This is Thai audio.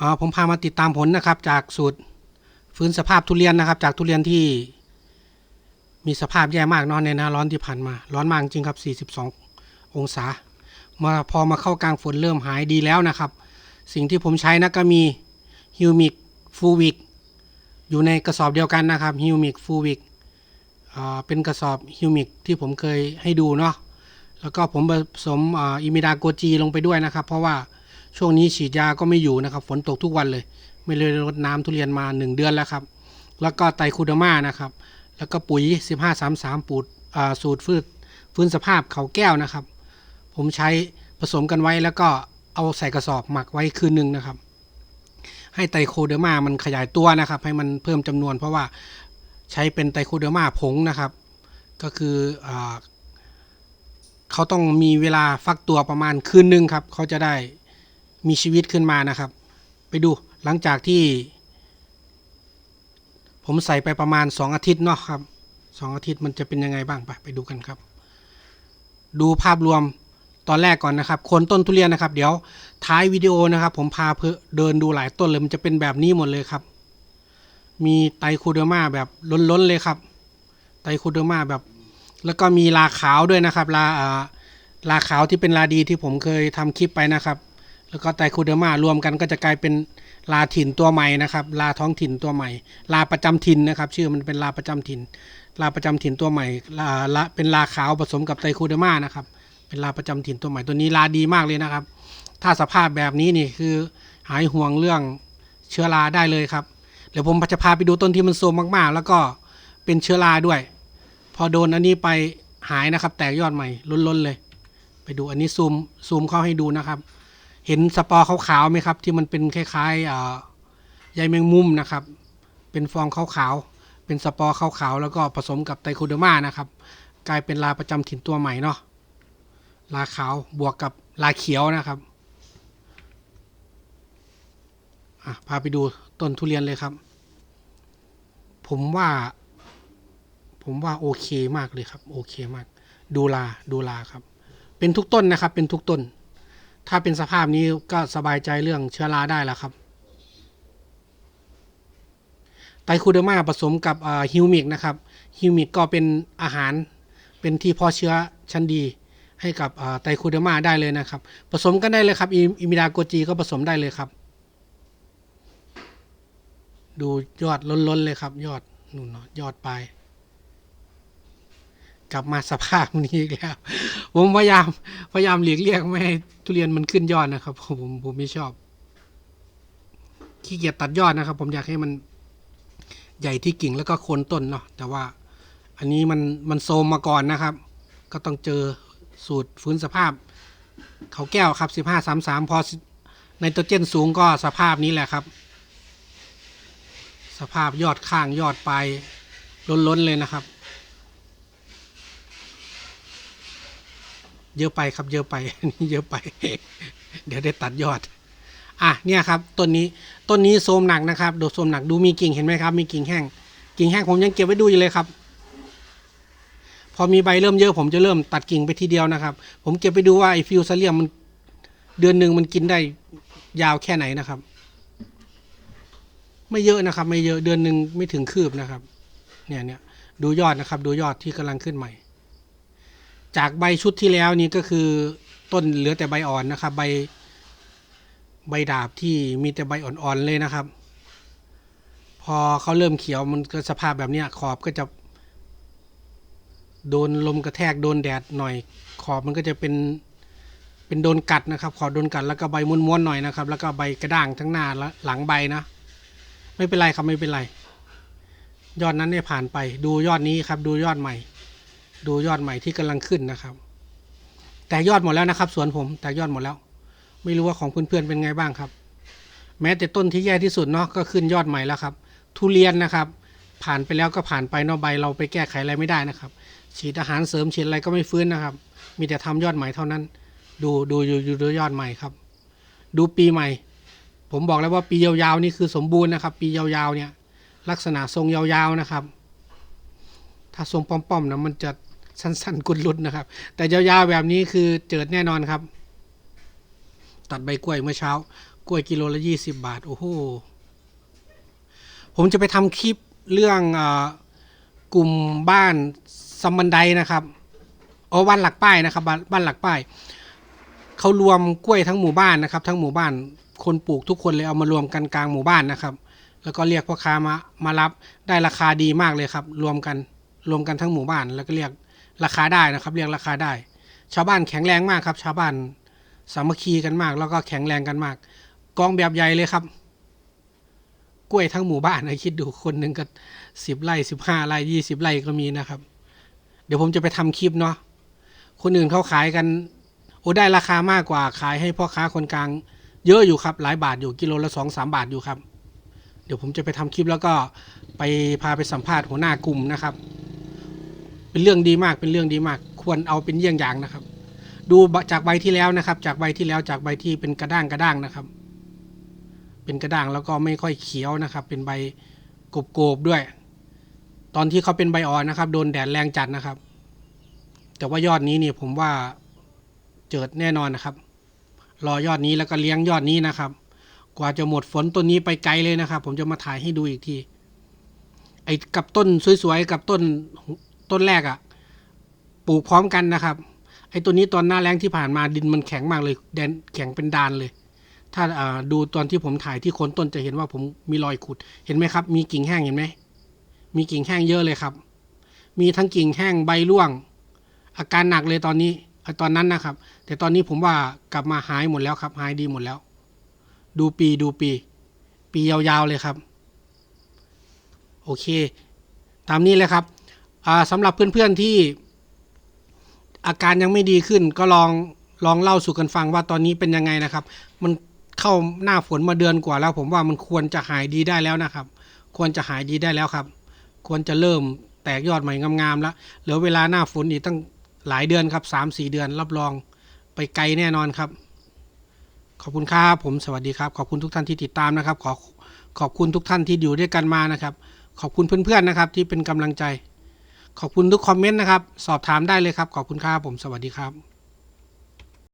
อ๋อผมพามาติดตามผลนะครับ จากสูตรฟื้นสภาพทุเรียนนะครับ จากทุเรียนที่มีสภาพแย่มากเนอนในหน้าร้อนที่ผ่านมา ร้อนมากจริงครับ 42 องศา มาพอมาเข้ากลางฝนเริ่มหายดีแล้วนะครับ สิ่งที่ผมใช้นะก็มีฮิวมิกฟูวิกอยู่ในกระสอบเดียวกันนะครับฮิวมิกฟูวิกเป็นกระสอบฮิวมิกที่ผมเคยให้ดูเนาะแล้วก็ผมผสมอิมิดาโกจีลงไปด้วยนะครับ เพราะว่า ช่วงนี้ฉีดยาก็ไม่อยู่นะครับ ฝนตกทุกวันเลย ไม่เลยรดน้ำทุเรียนมา 1 เดือนแล้วครับ แล้วก็ไตรคูดาม่านะครับ แล้วก็ปุ๋ย 1533 ปูดอ่าสูตรฟืดฟื้นสภาพเขาแก้วนะครับ ผมใช้ผสมกันไว้แล้วก็เอาใส่กระสอบหมักไว้คืนหนึ่งนะครับ ให้ไตรโคเดอร์มามันขยายตัวนะครับ ให้มันเพิ่มจำนวนเพราะว่าใช้เป็นไตรโคเดอร์มาผงนะครับ ก็คืออเขาต้องมีเวลาฟักตัวประมาณคืนหนึ่งครับ เขาจะได้ มีชีวิตขึ้นมานะครับ ไปดูหลังจากที่ ผมใส่ไปประมาณ 2 อาทิตย์เนาะครับสองอาทิตย์มันจะเป็นยังไงบ้างไปไปดูกันครับ ดูภาพรวมตอนแรกก่อนนะครับคนต้นทุเรียนนะครับ เดี๋ยวท้ายวิดีโอนะครับ ผมพาเพื่อเดินดูหลายต้นเลยมันจะเป็นแบบนี้หมดเลยครับ มีไตรโคเดอร์มาแบบล้นๆเลยครับ ไตรโคเดอร์มาแบบ แล้วก็มีลาขาวด้วยนะครับลาอ่าลาขาวที่เป็นลาดีที่ผมเคยทำคลิปไปนะครับ แล้วก็ไตรโคเดอร์มารวมกันก็จะกลายเป็นลาถิ่นตัวใหม่นะครับ ลาท้องถิ่นตัวใหม่ ลาประจำถิ่นนะครับ ชื่อมันเป็นลาประจำถิ่น ลาประจำถิ่นตัวใหม่ลาละเป็นลาขาวผสมกับไตรโคเดอร์มานะครับ เป็นลาประจำถิ่นตัวใหม่ตัวนี้ลาดีมากเลยนะครับ ถ้าสภาพแบบนี้นี่คือหายห่วงเรื่องเชื้อราได้เลยครับเดี๋ยวผมจะพาไปดูต้นที่มันโทรมมากๆ แล้วก็เป็นเชื้อราด้วย พอโดนอันนี้ไปหายนะครับ แตกยอดใหม่ล้นๆเลย ไปดูอันนี้ซูมซูมเข้าให้ดูนะครับ เห็นสปอร์ขาวๆไหมครับ ที่มันเป็นคล้ายๆใยแมงมุมนะครับ เป็นฟองขาวๆเป็นสปอร์ขาวๆแล้วก็ผสมกับไตโคเดอร์มานะครับ กลายเป็นลาประจำถิ่นตัวใหม่เนาะลาขาวบวกกับลาเขียวนะครับพาไปดูต้นทุเรียนเลยครับ ผมว่า ผมว่าโอเคมากเลยครับ โอเคมาก ดูลาดูลาครับ เป็นทุกต้นนะครับ เป็นทุกต้น ถ้าเป็นสภาพนี้ก็สบายใจเรื่องเชื้อราได้แล้วครับ ไตรคูเดมาผสมกับฮิวมิกนะครับฮิวมิกก็เป็นอาหารเป็นที่เพาะเชื้อชั้นดีให้กับไตรคูเดมาได้เลยนะครับ ผสมกันได้เลยครับอิมิดาโกจีก็ผสมได้เลยครับ ดูยอดล้นๆเลยครับ ยอดนู่นเนาะยอดปลาย กลับมาสภาพนี้อีกแล้ว ผมพยายามพยายามหลีกเลี่ยงไม่ให้ทุเรียนมันขึ้นยอดนะครับ ผมผมไม่ชอบขี้เกียจตัดยอดนะครับ ผมอยากให้มันใหญ่ที่กิ่งแล้วก็โคนต้นเนาะแต่ว่าอันนี้มันมันโซมมาก่อนนะครับ ก็ต้องเจอสูตรฟื้นสภาพ เขาแก้วครับสิบห้าสามสามพอไนโตรเจนสูงก็สภาพนี้แหละครับ สภาพยอดข้างยอดปลายล้นๆเลยนะครับ เยอะไปครับ เยอะไปนี่เยอะไป เดี๋ยวได้ตัดยอด อะเนี่ยครับต้นนี้ต้นนี้โทรมหนักนะครับดดโทรมหนักดูมีกิ่งเห็นไหมครับ มีกิ่งแห้ง กิ่งแห้งผมยังเก็บไว้ดูอยู่เลยครับ พอมีใบเริ่มเยอะผมจะเริ่มตัดกิ่งไปทีเดียวนะครับ ผมเก็บไปดูว่าไอ้ฟิวซาเลียมมันเดือนหนึ่งมันกินได้ยาวแค่ไหนนะครับ ไม่เยอะนะครับ ไม่เยอะเดือนหนึ่งไม่ถึงคืบนะครับ เนี่ยเนี่ยดูยอดนะครับ ดูยอดที่กำลังขึ้นใหม่ จากใบชุดที่แล้วนี่ก็คือต้นเหลือแต่ใบอ่อนนะครับ ใบใบดาบที่มีแต่ใบอ่อนๆเลยนะครับ พอเขาเริ่มเขียวมันก็สภาพแบบนี้ขอบก็จะ โดนลมกระแทกโดนแดดหน่อย ขอบมันก็จะเป็นเป็นโดนกัดนะครับ ขอบโดนกัดแล้วก็ใบม้วนๆหน่อยนะครับ แล้วก็ใบกระด้างทั้งหน้าและหลังใบนะไม่เป็นไรครับไม่เป็นไร ยอดนั้นเนี่ยผ่านไป ดูยอดนี้ครับ ดูยอดใหม่ ดูยอดใหม่ที่กำลังขึ้นนะครับ แต่ยอดหมดแล้วนะครับ สวนผมแต่ยอดหมดแล้ว ไม่รู้ว่าของเพื่อนๆเป็นไงบ้างครับ แม้แต่ต้นที่แย่ที่สุดเนาะก็ขึ้นยอดใหม่แล้วครับ ทุเรียนนะครับ ผ่านไปแล้วก็ผ่านไปเนาะใบเราไปแก้ไขอะไรไม่ได้นะครับ ฉีดอาหารเสริมฉีดอะไรก็ไม่ฟื้นนะครับ มีแต่ทำยอดใหม่เท่านั้น ดูดูดูดูดูยอดใหม่ครับ ดูปีใหม่ ผมบอกแล้วว่าปียาวๆนี่คือสมบูรณ์นะครับ ปียาวๆเนี่ยลักษณะทรงยาวๆนะครับ ถ้าทรงป้อมๆนะมันจะ สั้นๆ กุดลุดนะครับ แต่ยาวๆแบบนี้คือเจิดแน่นอนครับ ตัดใบกล้วยเมื่อเช้า กล้วยกิโลละยี่สิบบาท โอ้โห ผมจะไปทำคลิปเรื่องอกลุ่มบ้านสมบันไดนะครับโอ้บ้านหลักป้ายนะครับบ้านบ้านหลักป้ายเขารวมกล้วยทั้งหมู่บ้านนะครับ ทั้งหมู่บ้านคนปลูกทุกคนเลยเอามารวมกันกลางหมู่บ้านนะครับ แล้วก็เรียกพ่อค้ามามารับได้ราคาดีมากเลยครับ รวมกันรวมกันทั้งหมู่บ้าน แล้วก็เรียก ราคาได้นะครับ เรียกราคาได้ ชาวบ้านแข็งแรงมากครับ ชาวบ้านสามัคคีกันมาก แล้วก็แข็งแรงกันมาก กองแบบใหญ่เลยครับ กล้วยทั้งหมู่บ้านนะคิดดูคนหนึ่งก็สิบไร่สิบห้าไร่ยี่สิบไร่ก็มีนะครับ เดี๋ยวผมจะไปทำคลิปเนาะคนอื่นเขาขายกัน โอ้ได้ราคามากกว่าขายให้พ่อค้าคนกลาง เยอะอยู่ครับ หลายบาทอยู่กิโลละสองสามบาทอยู่ครับ เดี๋ยวผมจะไปทำคลิปแล้วก็ไปพาไปสัมภาษณ์หัวหน้ากลุ่มนะครับ เป็นเรื่องดีมากเป็นเรื่องดีมาก ควรเอาเป็นเยี่ยงอย่างนะครับ ดูจากใบที่แล้วนะครับ จากใบที่แล้วจากใบที่เป็นกระด้างกระด้างนะครับ เป็นกระด้างแล้วก็ไม่ค่อยเขียวนะครับ เป็นใบกบๆด้วย ตอนที่เขาเป็นใบอ่อนนะครับ โดนแดดแรงจัดนะครับ แต่ว่ายอดนี้นี่ผมว่าเจิดแน่นอนนะครับ รอยอดนี้แล้วก็เลี้ยงยอดนี้นะครับ กว่าจะหมดฝนต้นนี้ไปไกลเลยนะครับ ผมจะมาถ่ายให้ดูอีกทีไอ้กับต้นสวยๆกับต้น ต้นแรกอะ่ะปลูกพร้อมกันนะครับ ไอ้ตัวนี้ตอนหน้าแรงที่ผ่านมาดินมันแข็งมากเลยแดนแข็งเป็นดานเลย ถ้าดูตอนที่ผมถ่ายที่โคนต้นจะเห็นว่าผมมีรอยขุดเห็นไหมครับ มีกิ่งแห้งเห็นไหมมีกิ่งแห้งเยอะเลยครับ มีทั้งกิ่งแห้งใบร่วง อาการหนักเลยตอนนี้ไอ้ตอนนั้นนะครับ แต่ตอนนี้ผมว่ากลับมาหายหมดแล้วครับ หายดีหมดแล้ว ดูปีดูปี ปียาวๆเลยครับ โอเค ตามนี้เลยครับ สำหรับเพื่อนๆที่อาการยังไม่ดีขึ้น ก็ลองลองเล่าสู่กันฟังว่าตอนนี้เป็นยังไงนะครับ มันเข้าหน้าฝนมาเดือนกว่าแล้ว ผมว่ามันควรจะหายดีได้แล้วนะครับ ควรจะหายดีได้แล้วครับ ควรจะเริ่มแตกยอดใหม่งามๆแล้วเหลือเวลาหน้าฝนอีกตั้งหลายเดือนครับสามสี่เดือนรับรองไปไกลแน่นอนครับ ขอบคุณครับผมสวัสดีครับ ขอบคุณทุกท่านที่ติดตามนะครับ ขอขอบคุณทุกท่านที่อยู่ด้วยกันมานะครับ ขอบคุณเพื่อนๆนะครับ ที่เป็นกำลังใจ ขอบคุณทุกคอมเมนต์นะครับ สอบถามได้เลยครับ ขอบคุณครับผม สวัสดีครับ